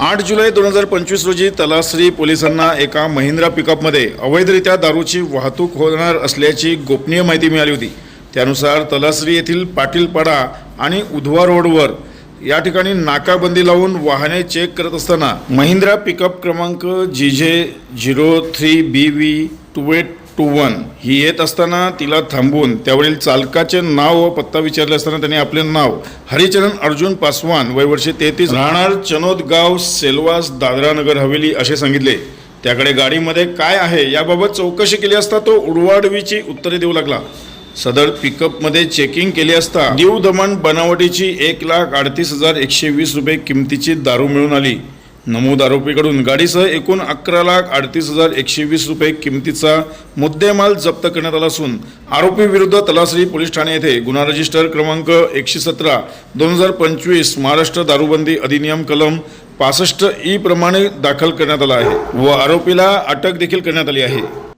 आठ जुलै दोन हजार पंचवीस रोजी तलासरी पोलिसांना एका महिंद्रा पिकअपमध्ये अवैधरित्या दारूची वाहतूक होणार असल्याची गोपनीय माहिती मिळाली होती. त्यानुसार तलासरी येथील पाटीलपाडा आणि उधवा रोडवर या ठिकाणी नाकाबंदी लावून वाहने चेक करत असताना महिंद्रा पिकअप क्रमांक G J zero three B V two eight two one ही येत असताना तिला थांबवून त्यावरील चालकाचे नाव व पत्ता विचारले असताना त्यांनी आपले नाव हरिचरण अर्जुन पासवान वय वर्षे तेहतीस राहणार चनोद गाव सेलवास दादरा नगर हवेली असे सांगितले. त्याकडे गाडीमध्ये काय आहे याबाबत चौकशी केली असता तो उडवाडवीची उत्तरे देऊ लागला. सदर पिकअपमध्ये चेकिंग केली असता दीव दमण बनावटीची एक लाख अडतीस हजार एकशे वीस रुपये किमतीची दारू मिळून आली. नमूद आरोपीकडून गाडीसह एकूण अकरा लाख अडतीस हजार एकशे वीस रुपये किमतीचा मुद्देमाल जप्त करण्यात आला असून आरोपी विरुद्ध तलासरी पोलीस ठाणे येथे गुन्हा रजिस्टर क्रमांक एकशे सतरा दोन हजार पंचवीस महाराष्ट्र दारूबंदी अधिनियम कलम पासष्ट ई प्रमाणे दाखल करण्यात आला आहे व आरोपीला अटक देखील करण्यात आली आहे.